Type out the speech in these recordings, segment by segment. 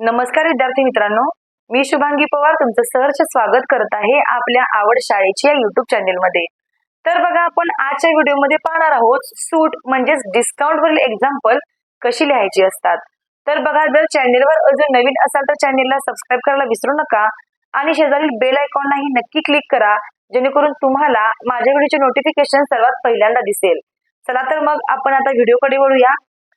नमस्कार विद्यार्थी मित्रांनो. मी शुभांगी पवार तुमचं सहर्ष स्वागत करत आहे आपल्या आवड शाळेची या युट्यूब चॅनेलमध्ये तर बघा आपण आजच्या व्हिडिओमध्ये पाहणार आहोत सूट म्हणजेच डिस्काउंट वरील एक्झाम्पल कशी लिहायची असतात. तर बघा जर चॅनेलवर अजून नवीन असाल तर चॅनेलला सबस्क्राईब करायला विसरू नका आणि शेजारील बेल आयकॉनलाही नक्की क्लिक करा जेणेकरून तुम्हाला माझ्या व्हिडिओचे नोटिफिकेशन सर्वात पहिल्यांदा दिसेल. चला तर मग आपण आता व्हिडिओकडे वळूया.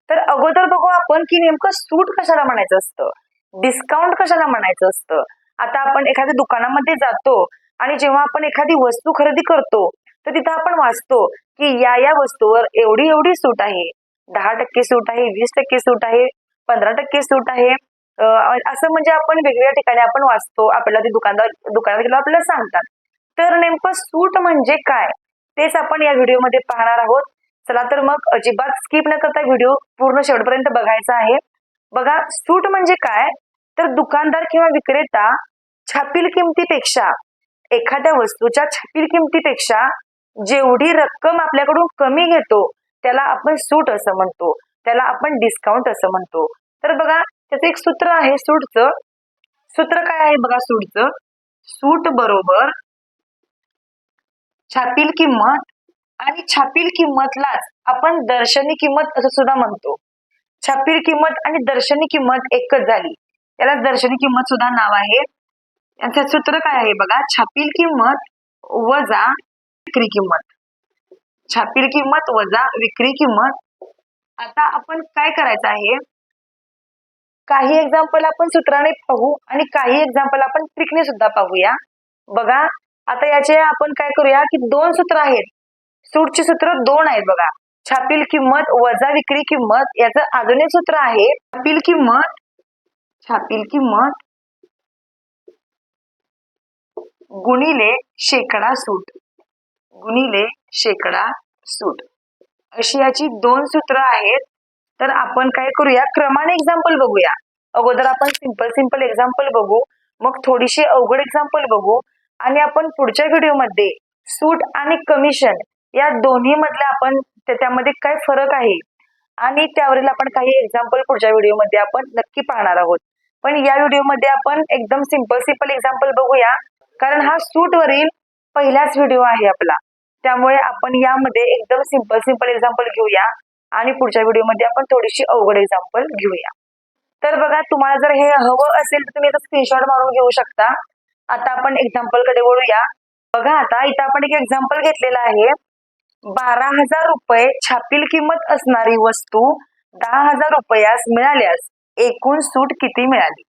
तर अगोदर बघू आपण की नेमकं सूट कशाला म्हणायचं असतं. डिस्काउंट कशाला म्हणायचं असतं? आता आपण एखाद्या दुकानामध्ये जातो आणि जेव्हा आपण एखादी वस्तू खरेदी करतो तर तिथं आपण वाचतो की या या वस्तूवर एवढी एवढी सूट आहे. दहा टक्के सूट आहे वीस टक्के सूट आहे पंधरा टक्के सूट आहे. असं म्हणजे आपण वेगवेगळ्या ठिकाणी आपण वाचतो. आपल्याला ते दुकानदार दुकानात गेलो आपल्याला सांगतात. तर नेमकं सूट म्हणजे काय? तेच आपण या व्हिडिओमध्ये पाहणार आहोत. चला तर मग अजिबात स्किप न करता व्हिडिओ पूर्ण शेवटपर्यंत बघायचा आहे. बघा सूट म्हणजे काय? तर दुकानदार किंवा विक्रेता छापील किमतीपेक्षा एखाद्या वस्तूच्या छापील किमतीपेक्षा जेवढी रक्कम आपल्याकडून कमी घेतो त्याला आपण सूट असं म्हणतो त्याला आपण डिस्काउंट असं म्हणतो. तर बघा त्याचं एक सूत्र आहे सूटचं. सूत्र काय आहे बघा सूटचं? सूट बरोबर छापील किंमत आणि छापील किंमतलाच आपण दर्शनी किंमत असं सुद्धा म्हणतो. छापील किंमत आणि दर्शनी किंमत एकच झाली. याला दर्शनी किंमत सुद्धा नाव आहे. यांचं सूत्र काय आहे बघा? छापील किंमत वजा विक्री किंमत. छापील किंमत वजा विक्री किंमत. आता आपण काय करायचं आहे? काही एक्झाम्पल आपण सूत्राने पाहू आणि काही एक्झाम्पल आपण ट्रिकने सुद्धा पाहूया. बघा आता याचे आपण काय करूया की दोन सूत्र आहेत. सूटचे सूत्र दोन आहेत बघा. छापील किंमत वजा विक्री किंमत याचं अजून एक सूत्र आहे. छापील किंमत छापील किंमत गुणिले शेकडा सूट. गुणिले शेकडा सूट. अशी याची दोन सूत्र आहेत. तर आपण काय करूया? क्रमाने एक्झाम्पल बघूया. अगोदर आपण सिंपल सिंपल एक्झाम्पल बघू. मग थोडीशी अवघड एक्झाम्पल बघू. आणि आपण पुढच्या व्हिडिओमध्ये सूट आणि कमिशन या दोन्ही मधल्या आपण त्याच्यामध्ये काय फरक आहे? आणि त्यावरील आपण काही एक्झाम्पल पुढच्या व्हिडिओमध्ये आपण नक्की पाहणार आहोत. पण या व्हिडिओमध्ये आपण एकदम सिंपल सिंपल एक्झाम्पल बघूया. कारण हा सूट वरील पहिलाच व्हिडिओ आहे आपला. त्यामुळे आपण यामध्ये एकदम सिंपल सिंपल एक्झाम्पल घेऊया. आणि पुढच्या व्हिडिओमध्ये आपण थोडीशी अवघड एक्झाम्पल घेऊया. तर बघा तुम्हाला जर हे हवं असेल तर तुम्ही आता स्क्रीनशॉट मारून घेऊ शकता. आता आपण एक्झाम्पलकडे वळूया. बघा आता इथं आपण एक एक्झाम्पल घेतलेला आहे. बारा हजार रुपये छापील किंमत असणारी वस्तू दहा हजार रुपयास मिळाल्यास एकूण सूट किती मिळाली?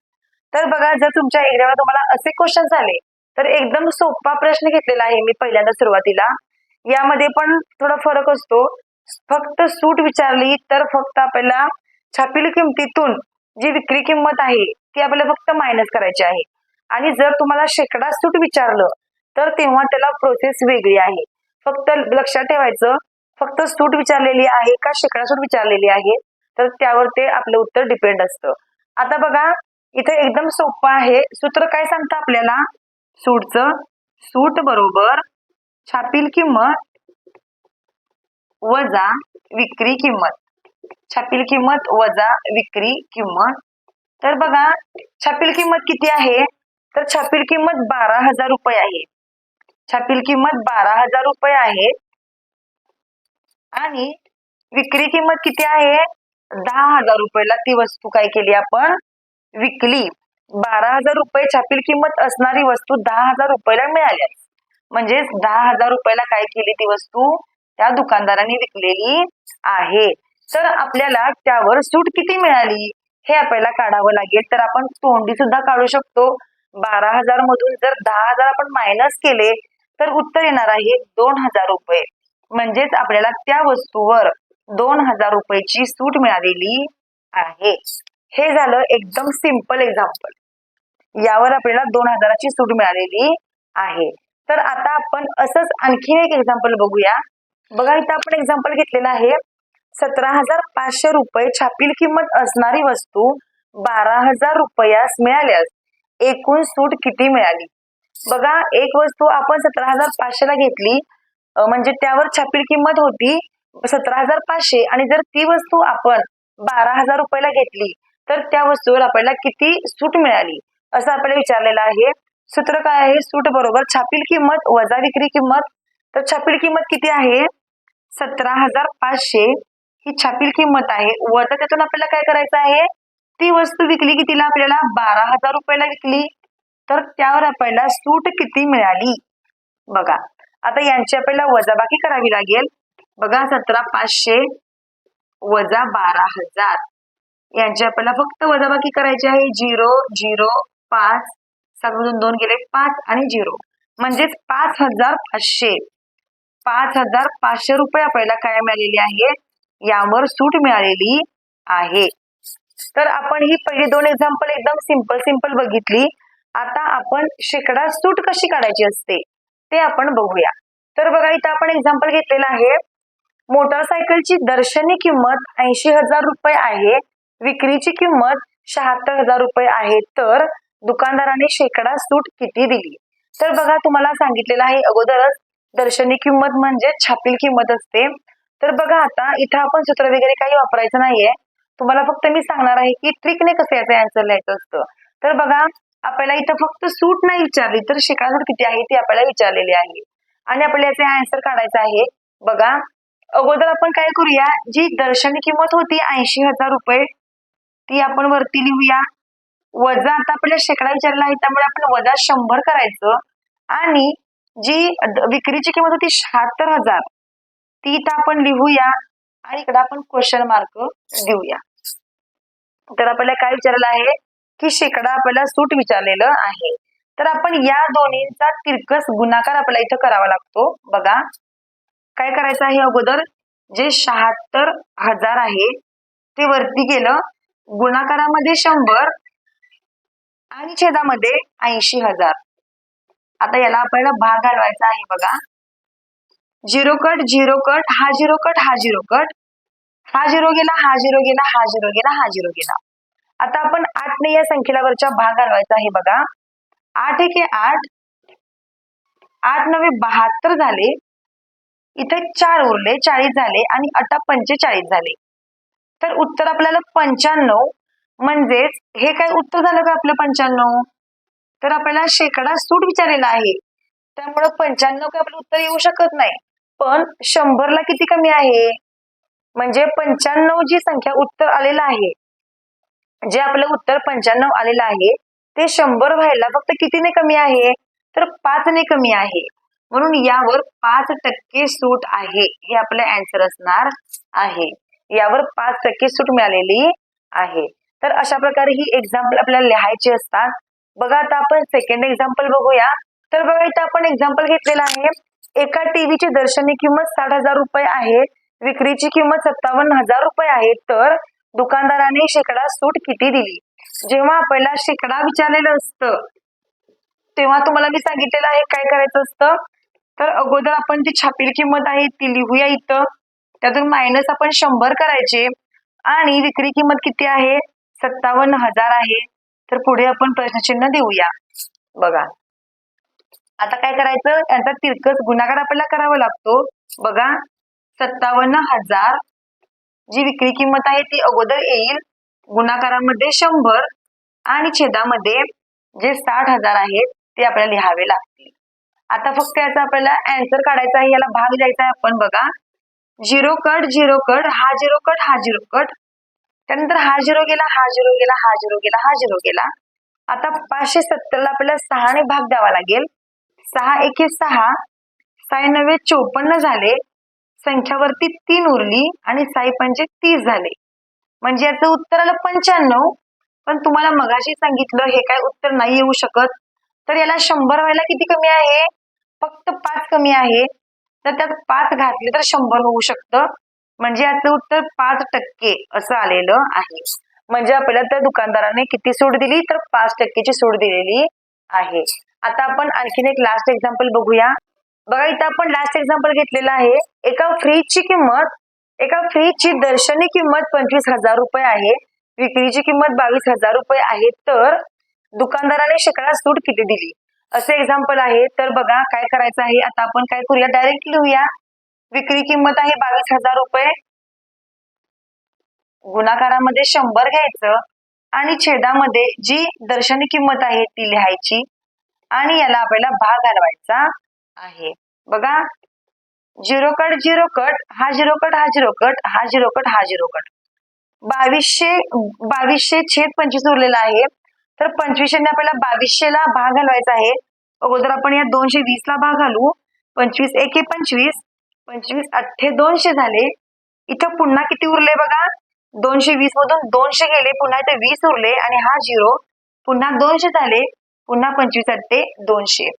तर बघा जर तुमच्या एक्झामला तुम्हाला असे क्वेश्चन झाले तर एकदम सोपा प्रश्न घेतलेला आहे मी पहिल्यांदा सुरुवातीला. यामध्ये पण थोडा फरक असतो. फक्त सूट विचारली तर फक्त आपल्याला छापील किमतीतून जी विक्री किंमत आहे ती आपल्याला फक्त मायनस करायची आहे. आणि जर तुम्हाला शेकडा सूट विचारलं तर तेव्हा त्याला प्रोसेस वेगळी आहे. फक्त लक्षात ठेवायचं फक्त सूट विचारलेली आहे का शेकडा सूट विचारलेली आहे? तर त्यावर ते आपलं उत्तर डिपेंड असतं. आता बघा इथे एकदम सोपं आहे. सूत्र काय सांगतं आपल्याला? सूटचं सूट बरोबर छापील किंमत वजा विक्री किंमत. छापील किंमत वजा विक्री किंमत. तर बघा छापील किंमत किती आहे? तर छापील किंमत बारा हजार रुपये आहे. छापील किंमत बारा हजार रुपये आहे. आणि विक्री किंमत किती आहे? दहा हजार रुपयाला ती वस्तू काय केली आपण? विकली. बारा हजार रुपये छापील किंमत असणारी वस्तू दहा हजार रुपयाला मिळाली. म्हणजेच दहा हजार रुपयाला काय केली ती वस्तू? त्या दुकानदाराने विकलेली आहे. तर आपल्याला त्यावर सूट किती मिळाली? हे आपल्याला काढावं लागेल. तर आपण तोंडी सुद्धा काढू शकतो. बारा हजार मधून जर दहा हजार आपण मायनस केले तर उत्तर येणार आहे दोन हजार रुपये. म्हणजेच आपल्याला त्या वस्तूवर दोन हजार रुपयाची सूट मिळालेली आहे. हे झालं एकदम सिंपल एक्झाम्पल यावर आपल्याला दोन हजाराची सूट मिळालेली आहे. तर आता आपण असंच आणखीन एक एक्झाम्पल बघूया. बघा इथं आपण एक्झाम्पल घेतलेलं आहे. सतरा हजार पाचशे रुपये छापील किंमत असणारी वस्तू बारा हजार रुपयास मिळाल्यास एकूण सूट किती मिळाली? बघा एक वस्तू आपण सतरा हजार पाचशे ला घेतली म्हणजे त्यावर छापील किंमत होती सतरा हजार पाचशे आणि जर ती वस्तू आपण बारा हजार रुपयाला घेतली तर त्या वस्तूवर आपल्याला किती सूट मिळाली? असं आपल्याला विचारलेलं आहे. सूत्र काय आहे? सूट बरोबर छापील किंमत वजा विक्री किंमत. तर छापील किंमत किती आहे? सतरा हजार पाचशे. ही छापील किंमत आहे. वजा त्यातून आपल्याला काय करायचं आहे? ती वस्तू विकली कितीला? आपल्याला बारा हजार रुपयाला विकली. तर त्यावर आपल्याला सूट किती मिळाली? बघा. आता यांची आपल्याला वजाबाकी करावी लागेल. बघा सतरा पाचशे वजा बारा हजार. यांची आपल्याला फक्त वजाबाकी करायची आहे. झिरो झिरो पाच सातमधून दोन गेले पाच आणि झिरो. म्हणजेच पाच हजार पाचशे. पाच हजार पाचशे रुपये आपल्याला काय मिळालेले आहे? यावर सूट मिळालेली आहे. तर आपण ही पहिली दोन एक्झाम्पल एकदम सिंपल सिंपल बघितली. आता आपण शेकडा सूट कशी काढायची असते ते आपण बघूया. तर बघा इथं आपण एक्झाम्पल घेतलेलं आहे. मोटरसायकलची दर्शनी किंमत ऐंशी हजार रुपये आहे. विक्रीची किंमत शहात्तर हजार रुपये आहे. तर दुकानदाराने शेकडा सूट किती दिली? तर बघा तुम्हाला सांगितलेलं आहे अगोदरच दर्शनी किंमत म्हणजे छापील किंमत असते. तर बघा आता इथं आपण सूत्र वगैरे काही वापरायचं नाहीये. तुम्हाला फक्त मी सांगणार आहे की ट्रिकने कसं याचं आन्सर लिहायचं असतं. तर बघा आपल्याला इथं फक्त सूट नाही विचारली तर शेकडा सूट किती आहे ती आपल्याला विचारलेली आहे. आणि आपल्याला याचे आन्सर काढायचं आहे. बघा अगोदर आपण काय करूया जी दर्शनी किंमत होती ऐंशी हजार रुपये ती आपण वरती लिहूया. वजा आता आपल्याला शेकडा विचारला आहे त्यामुळे आपण वजा शंभर करायचं. आणि जी विक्रीची किंमत होती शहात्तर हजार ती इथं आपण लिहूया आणि इकडे आपण क्वेश्चन मार्क देऊया. तर आपल्याला काय विचारलं आहे की शेकडा आपल्याला सूट विचारलेलं आहे. तर आपण या दोन्हींचा तिरकस गुणाकार आपल्याला इथं करावा लागतो. बघा. काय करायचं आहे अगोदर? जे शहात्तर हजार आहे ते वरती गेलं गुणाकारामध्ये शंभर आणि छेदामध्ये ऐंशी हजार. आता याला आपल्याला भाग घालवायचा आहे बघा. झिरो कट झिरो कट हा झिरो कट हा झिरो कट. हा झिरो गेला हा झिरो गेला हा झिरो गेला हा झिरो गेला. आता आपण आठने या संख्येला वरच्या भाग घालवायचा आहे बघा. आठ एके आठ. आठ नवे बहात्तर झाले. इथे चार उरले चाळीस झाले आणि अटा पंचेचाळीस झाले. तर उत्तर आपल्याला पंच्याण्णव म्हणजेच हे काय उत्तर झालं का आपलं पंच्याण्णव? तर आपल्याला शेकडा सूट विचारलेला आहे. त्यामुळं पंच्याण्णव काय आपलं उत्तर येऊ शकत नाही. पण शंभरला किती कमी आहे? म्हणजे पंच्याण्णव जी संख्या उत्तर आलेलं आहे जे आपलं उत्तर पंच्याण्णव आलेलं आहे ते शंभर व्हायला फक्त कितीने कमी आहे? तर पाचने कमी आहे. म्हणून यावर पाच टक्के सूट आहे. हे आपलं अँसर असणार आहे. यावर पाच टक्के सूट मिळालेली आहे. तर अशा प्रकारे ही एक्झाम्पल आपल्याला लिहायची असतात. बघा आता आपण सेकंड एक्झाम्पल बघूया. तर बघा इथं आपण एक्झाम्पल घेतलेलं आहे. एका टीव्हीची दर्शनी किंमत साठ हजार रुपये आहे. विक्रीची किंमत सत्तावन्न हजार रुपये आहे. तर दुकानदाराने शेकडा सूट किती दिली? जेव्हा आपल्याला शेकडा विचारलेलं असतं तेव्हा तुम्हाला मी सांगितलेलं आहे काय करायचं असतं? तर अगोदर आपण जी छापील किंमत आहे ती लिहूया इथं. त्यातून मायनस आपण शंभर करायचे. आणि विक्री किंमत किती आहे? सत्तावन्न हजार आहे. तर पुढे आपण प्रश्नचिन्ह देऊया. बघा. आता काय करायचं? यांचा तिरकस गुणाकार आपल्याला करावा लागतो. बघा. सत्तावन्न हजार. जी विक्री किंमत आहे ती अगोदर येईल. गुणाकारामध्ये शंभर. आणि छेदामध्ये जे साठ हजार आहेत ते आपल्याला लिहावे लागतील. आता फक्त याचा आपल्याला अँसर काढायचा आहे याला भाग द्यायचा आहे आपण बघा. झिरो कट झिरो कट हा झिरो कट हा झिरो कट त्यानंतर हा झिरो गेला हा झिरो गेला हा झिरो गेला हा झिरो गेला. आता पाचशे सत्तरला आपल्याला सहाने भाग द्यावा लागेल. सहा एके सहा. साई नव्हे चोपन्न झाले. संख्यावरती तीन उरली आणि साई पंचे तीस झाले. म्हणजे याचं उत्तर आलं पंच्याण्णव. पण तुम्हाला मगाशी सांगितलं हे काय उत्तर नाही येऊ शकत. तर याला शंभर व्हायला किती कमी आहे? फक्त पाच कमी आहे तर त्यात पाच घातले तर शंभर होऊ शकतं. म्हणजे याचं उत्तर पाच टक्के असं आलेलं आहे. म्हणजे आपल्याला त्या दुकानदाराने किती सूट दिली तर पाच टक्केची सूट दिलेली आहे. आता आपण आणखीन एक लास्ट एक्झाम्पल बघूया. बघा इथं आपण लास्ट एक्झाम्पल घेतलेलं आहे. एका फ्रीजची किंमत एका फ्रीजची दर्शनी किंमत पंचवीस हजार रुपये आहे. विक्रीची किंमत बावीस हजार रुपये आहे. तर दुकानदाराने शेकडा सूट किती दिली? असे एक्झाम्पल आहे. तर बघा काय करायचं आहे? आता आपण काय करूया? डायरेक्ट लिहूया. विक्री किंमत आहे बावीस हजार रुपये. गुणाकारामध्ये शंभर घ्यायचं. आणि छेदामध्ये जी दर्शनी किंमत आहे ती लिहायची. आणि याला आपल्याला भाग घालवायचा आहे. बघा. Zero cut zero cut. हा झिरो कट हा झिरो कट. हा झिरो कट हा झिरो कट. बावीसशे बावीसशे छेद पंचवीस उरलेला आहे. तर पंचवीसशे आपल्याला बावीसशेला भाग घालवायचा आहे. अगोदर आपण या दोनशे वीस ला भाग घालू. पंचवीस एके पंचवीस. पंचवीस अठ्ठे दोनशे झाले. इथं पुन्हा किती उरले बघा? दोनशे वीस मधून दोनशे गेले पुन्हा इथे वीस उरले आणि हा झिरो. पुन्हा दोनशे झाले पुन्हा पंचवीस अठ्ठे दोनशे.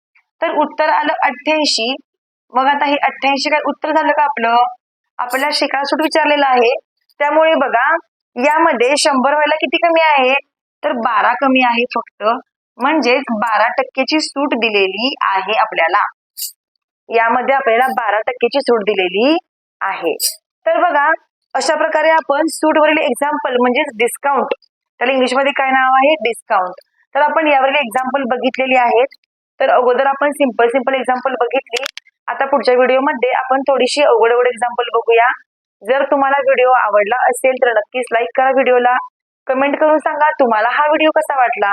तर उत्तर आलं अठ्ठ्याऐंशी. मग आता हे अठ्ठ्याऐंशी काय उत्तर झालं का आपलं? आपल्याला शेकडा सूट विचारलेला आहे. त्यामुळे बघा यामध्ये शंभर व्हायला किती कमी आहे? तर बारा कमी आहे फक्त. म्हणजेच बारा टक्केची सूट दिलेली आहे आपल्याला. यामध्ये आपल्याला बारा टक्केची सूट दिलेली आहे. तर बघा अशा प्रकारे आपण सूटवरील एक्झाम्पल म्हणजेच डिस्काउंट त्याला इंग्लिशमध्ये काय नाव आहे? डिस्काउंट तर आपण यावरील एक्झाम्पल बघितलेली आहेत. तर अगोदर आपण सिंपल सिंपल एक्झाम्पल बघितली. आता पुढच्या व्हिडिओमध्ये आपण थोडीशी अवघड अवघड एक्झाम्पल बघूया. जर तुम्हाला व्हिडिओ आवडला असेल तर नक्कीच लाईक करा व्हिडिओला. कमेंट करून सांगा तुम्हाला हा व्हिडिओ कसा वाटला.